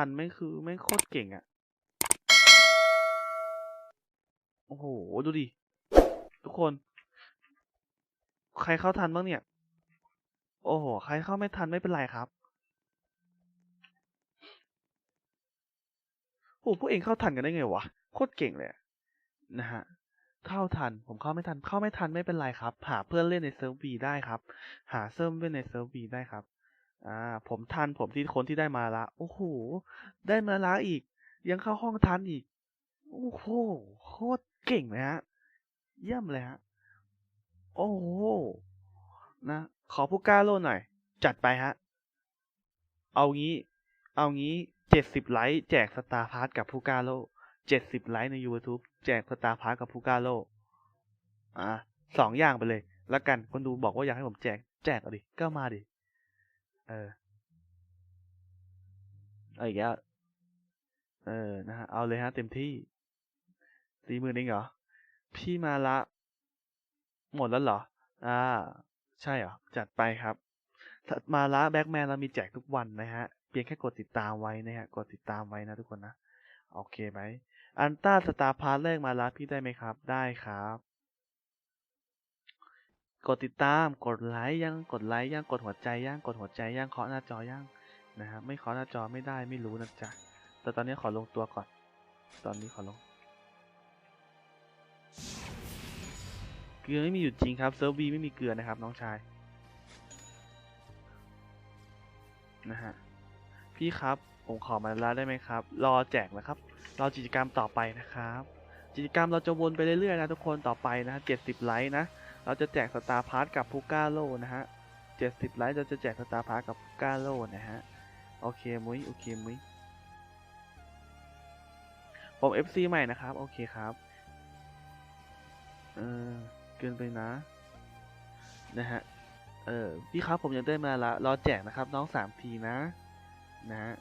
ทันไม่คือไม่โคตรเก่งอะโอ้โห ดูดิ ทุกคน ใครเข้าทันบ้างเนี่ย โอ้โห ใครเข้าไม่ทันไม่เป็นไรครับโอ้พวกเองเข้าทันกันได้ไงวะ โคตรเก่งเลยนะฮะเข้าทัน ผมเข้าไม่ทัน เข้าไม่ทันไม่เป็นไรครับ หาเพื่อนเล่นในเซิร์ฟวีได้ครับ หาเซิร์ฟเล่นในเซิร์ฟวีได้ครับ อ่า ผมทันผมที่คนที่ได้มาละ โอ้โห ได้มาละอีก ยังเข้าห้องทันอีก โอ้โห โคตรเก่งเลยฮะ เยี่ยมเลยฮะ โอ้โห นะ ขอผู้กล้าโลหน่อย จัดไปฮะ เอางี้ เอางี้เจ็ดสิบไลค์แจกสตาร์พาร์ทกับผู้กล้าโลเจ็ดสิบไลค์ใน YouTube แจกสตาร์พาร์ทกับผู้กล้าโลอ่าสองอย่างไปเลย แล้วกัน คนดูบอกว่าอยากให้ผมแจก แจกเอาดิ ก็มาดิ เออ เอาอีกแล้วเออ นะฮะ เอาเลยฮะ เต็มที่สี่หมื่นเองเหรอ พี่มาละ หมดแล้วเหรอ อ่า ใช่เหรอ จัดไปครับ มาละแบ็กแมนเรามีแจกทุกวันนะฮะ เพียงแค่กดติดตามไว้นะฮะ กดติดตามไว้นะทุกคนนะ โอเคไหม อันต้าสตาร์พาร์ทแรกมาละพี่ได้ไหมครับ ได้ครับ กดติดตาม กดไลค์ยัง กดไลค์ยัง กดหัวใจยัง กดหัวใจยัง เคาะหน้าจอยังนะฮะไม่เคาะหน้าจอไม่ได้ไม่รู้นะจ๊ะ แต่ตอนนี้ขอลงตัวก่อน ตอนนี้ขอลงเกลือไม่มีอยู่จริงครับเซิร์ฟวีไม่มีเกลือนะครับน้องชาย นะฮะ พี่ครับผมขอมาแล้วได้ไหมครับ รอแจกนะครับ รอกิจกรรมต่อไปนะครับ กิจกรรมเราจะวนไปเรื่อยๆนะทุกคนต่อไปนะเจ็ดสิบไลค์นะ เราจะแจกสตาร์พาร์ทกับพูก้าโลนะฮะเจ็ดสิบไลค์เราจะแจกสตาร์พาร์ทกับพูก้าโลนะฮะ โอเคมุ้ยโอเคมุ้ยผม FC ใหม่นะครับ โอเคครับ เออเกินไปนะ นะฮะ เออพี่ครับผมยังได้มาละรอแจกนะครับ น้องสามทีนะ นะฮะ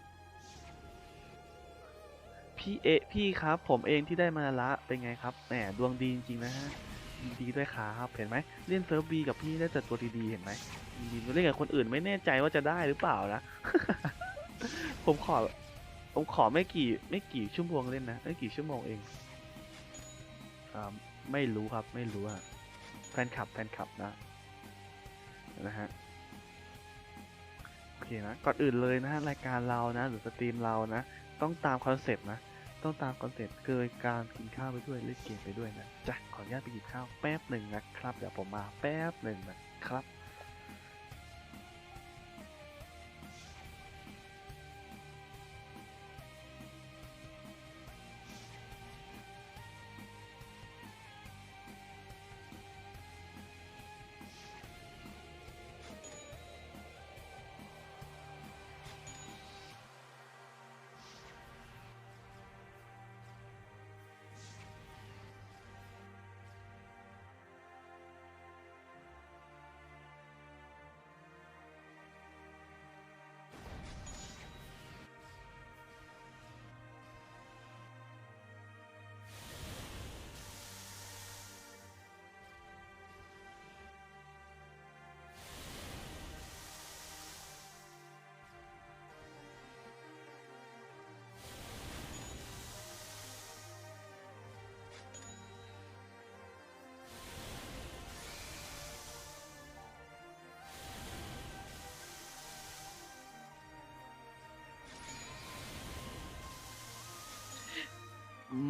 พี่เอพี่ครับ ผมเองที่ได้มาละเป็นไงครับแหมดวงดีจริงๆนะฮะ ยินดีด้วยครับเห็นไหมเล่นเซิร์ฟบีกับพี่ได้แต่ตัวดีๆเห็นไหมยินดีเล่นกับคนอื่นไม่แน่ใจว่าจะได้หรือเปล่านะ ผมขอ ผมขอไม่กี่ ไม่กี่ชั่วโมงเล่นนะไม่กี่ชั่วโมงเองอ่าไม่รู้ครับไม่รู้อะแฟนคลับแฟนคลับนะนะฮะโอเคนะก่อนอื่นเลยนะฮะรายการเรานะ หรือสตรีมเรานะ ต้องตามคอนเซปต์นะ ต้องตามคอนเซปต์เกิดการกินข้าวไปด้วยเล่นเกมไปด้วยนะจ้ะขออนุญาตไปกินข้าวแป๊บหนึ่งนะครับ เดี๋ยวผมมาแป๊บหนึ่งนะครับ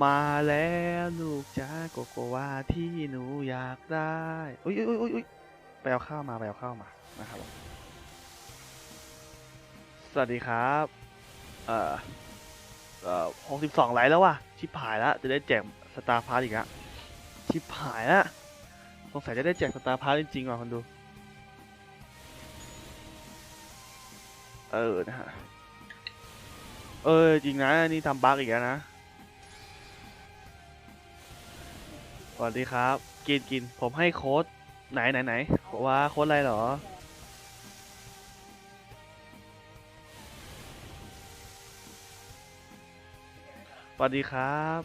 มาแล้วลูกจ้าโกโกวาที่หนูอยากได้อุ้ยอุ้ยอุ้ยอุ้ยไปเอาข้าวมาไปเอาข้าวมานะครับผมสวัสดีครับ เอ่อ เอ่อหกสิบสองไลค์แล้วว่ะ ชิบหายแล้วจะได้แจกสตาร์พาร์ทอีกอะชิบหายแล้วสงสัยจะได้แจกสตาร์พาร์ทจริงๆว่ะคนดู เออนะฮะ เออจริงนะนี่ทำบั๊กอีกแล้วนะ สวัสดีครับ กินกินผมให้โค้ดไหนไหนไหนว่าโค้ดอะไรเหรอ สวัสดีครับ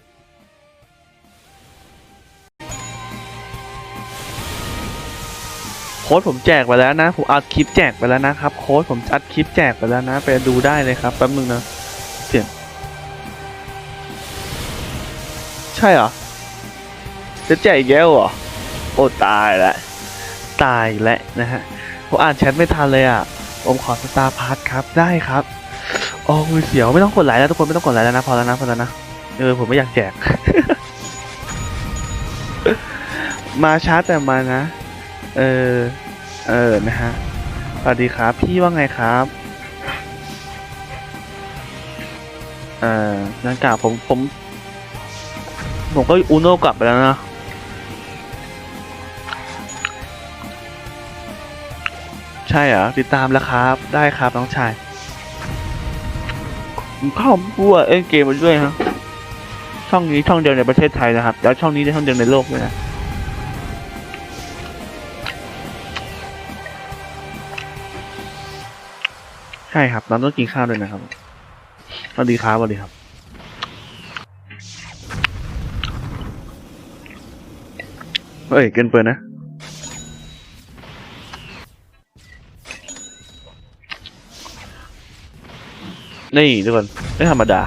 โค้ดผมแจกไปแล้วนะ ผมอัดคลิปแจกไปแล้วนะครับ โค้ดผมอัดคลิปแจกไปแล้วนะ ไปดูได้เลยครับแป๊บนึงนะ เสียง ใช่เหรอ จะแจกอีกแล้วเหรอ โอ้ตายแล้วตายแล้วนะฮะ ผมอ่านแชทไม่ทันเลยอะ ผมขอสตาร์พาร์ทครับได้ครับ โอ้ยเสียวไม่ต้องกดไลค์แล้วทุกคนไม่ต้องกดไลค์แล้วนะพอแล้วนะพอแล้วนะ เออผมไม่อยากแจก มาช้าแต่มานะ เออ เออนะฮะ สวัสดีครับ พี่ว่าไงครับเอ่อนักกล่าผมผม ผมก็อูโน่กลับไปแล้วนะ ช่เหรอ ติดตามแล้วครับ ได้ครับน้องชายข้าบัวเล่นเกมมาด้วยฮะช่องนี้ช่องเดียวในประเทศไทยนะครับ แล้วช่องนี้ได้ช่องเดียวในโลกด้วยนะใช่ครับเราต้องกินข้าวด้วยนะครับสวัสดีครับสวัสดีครับเฮ้ยเกินเปินนะ นี่ทุกคนไม่ธรรมดา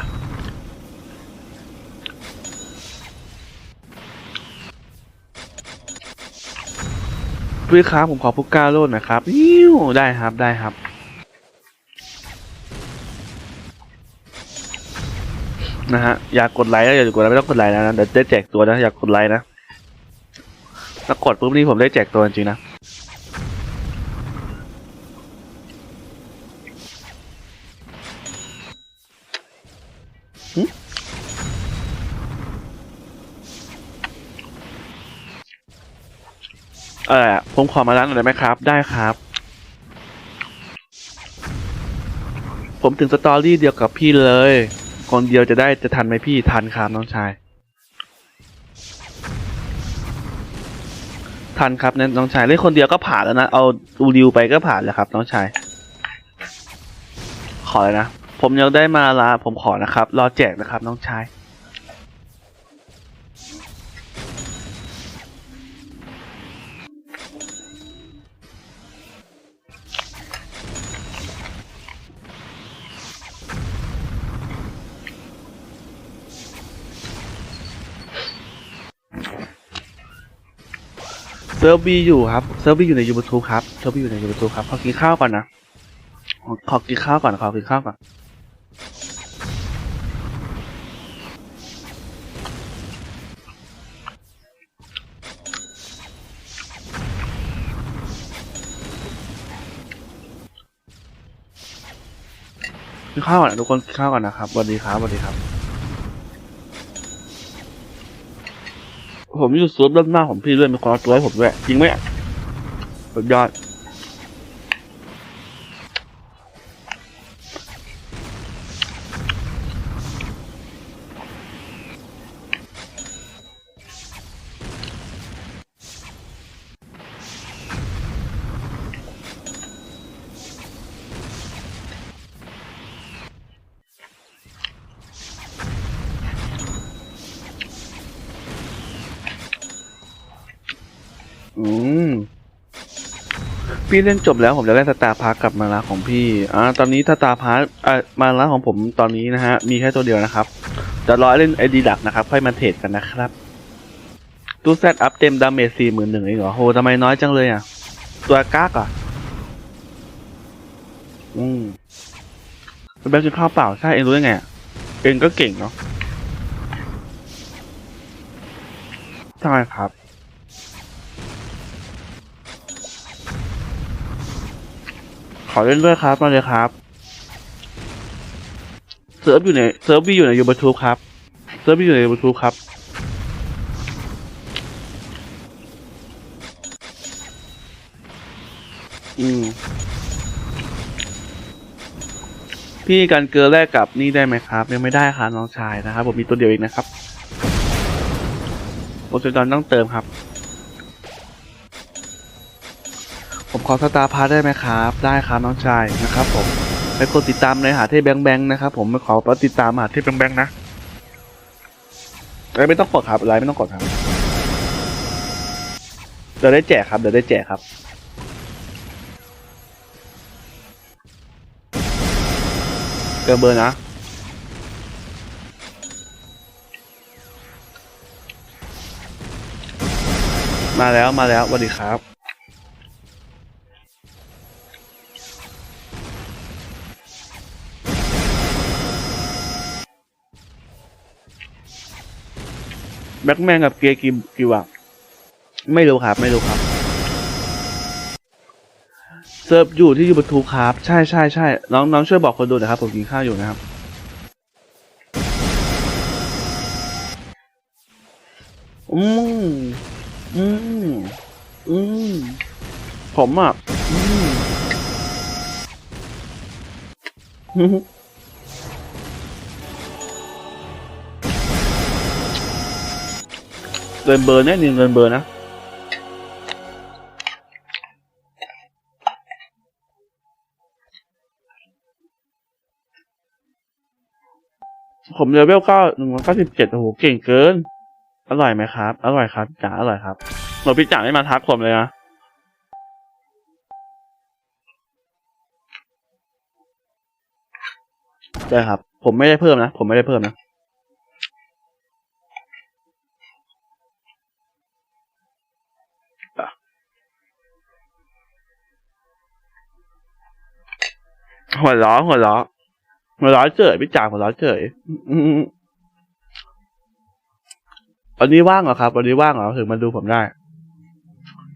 พี่ครับผมขอพุกก้าโลดนะครับอิ้วได้ครับได้ครับ นะฮะ อยากกดไลค์แล้วอย่ากดไลค์ไม่ต้องกดไลค์แล้วนะเดี๋ยวได้แจกตัวนะ อยากกดไลค์นะถ้ากดปุ๊บนี่ผมได้แจกตัวจริงนะ เออผมขอมาร้านหน่อยได้ไหมครับ ได้ครับ ผมถึงสตอรี่เดียวกับพี่เลย คนเดียวจะได้จะทันไหมพี่ทันครับน้องชาย ทันครับนี่น้องชายเล่นคนเดียวก็ผ่านแล้วนะ เอาดูริวไปก็ผ่านแล้วครับ น้องชาย ขอเลยนะ ผมยังได้มาละผมขอนะครับ รอแจกนะครับน้องชาย เซิร์ฟบีอยู่ครับ เซิร์ฟบีอยู่ในยูทูบครับ เซิร์ฟบีอยู่ในยูทูบครับ ขอกินข้าวก่อนนะ ขอกินข้าวก่อน ขอกินข้าวก่อน กินข้าวก่อนนะทุกคนกินข้าวก่อนนะครับสวัสดีครับสวัสดีครับ ผมอยู่ซูปด้านหน้าของพี่ด้วยมีคนเอาตัวให้ผมด้วยจริงไหมอะสุดยอด พี่เล่นจบแล้วผมจะได้สตาร์พาร์กลับมาละของพี่อ่าตอนนี้สตาร์พาร์กอ่ามาละของผมตอนนี้นะฮะ มีแค่ตัวเดียวนะครับจะรอเล่นไอดีดักนะครับ ค่อยมาเทรดกันนะครับตู้แซดอัพเต็มดาเมจสี่หมื่นหนึ่งเองเหรอโหทำไมน้อยจังเลยอะ ตัวกากอะ อืมเป็นแบบกินข้าวเปล่าใช่เองรู้ได้ไงเองก็เก่งเนาะใช่ครับ อเล่นด้วยครับมาเลยครับเซิร์ฟอยู่ในเซิร์ฟบีอยู่ในยูทูบครับเซิร์ฟบีอยู่ในยูทูบครับอืมพี่กันเกลือแรกกับนี่ได้ไหมครับ ยังไม่ได้ครับน้องชายนะครับ ผมมีตัวเดียวเองนะครับโปรเจดอนต้องเติมครับ ผมขอสตาร์พาร์ได้ไหมครับ ได้ครับน้องชายนะครับ ผมไปกดติดตามในหาเทพแบงแบงนะครับ ผมไม่ขอติดตามหาเทพแบงแบงนะไลน์ไม่ต้องกดครับไลน์ไม่ต้องกดครับเดี๋ยวได้แจกครับเดี๋ยวได้แจกครับเกินเบอร์นะมาแล้วมาแล้วสวัสดีครับ แบ็กแมนกับเกียร์กิมกิวอะไม่รู้ครับ ไม่รู้ครับ เซิร์ฟอยู่ที่ยูทูครับ ใช่ใช่ใช่น้องน้องช่วยบอกคนดูหนะครับ ผมกินข้าวอยู่นะครับ อืมอืมอืมผมอะอืม เกินเบอร์แน่นี่เกินเบอร์นะผมเลเวลเก้าหนึ่งร้อยเก้าสิบเจ็ดโอ้โห เก่งเกิน อร่อยไหมครับ อร่อยครับจ๋าอร่อยครับหนูพี่จ๋าไม่มาทักผมเลยนะใช่ครับ ผมไม่ได้เพิ่มนะ ผมไม่ได้เพิ่มนะ หัวล้อหัวล้อหัวล้อเจอพี่จ๋าหัวล้อเจออืมวันนี้ว่างเหรอครับวันนี้ว่างเหรอถึงมาดูผมได้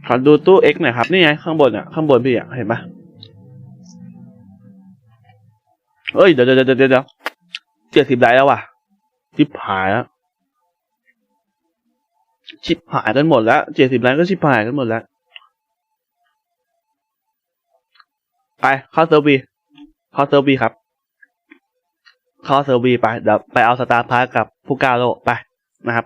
ขอดูตู้ X หน่อยครับ นี่ไงข้างบนอะข้างบนพี่อะเห็นปะเอ้ยเดี๋ยวเดี๋ยวเดี๋ยวเดี๋ยวเจ็ดสิบไลค์แล้วว่ะชิบหายแล้วชิบหายกันหมดแล้วเจ็ดสิบไลค์ก็ชิบหายกันหมดแล้ว ไปเข้าเซอร์วี เข้าเซอร์วีครับเข้าเซอร์วีไปเดี๋ยวไปเอาสตาร์พาร์กับผู้กาโลไปนะครับ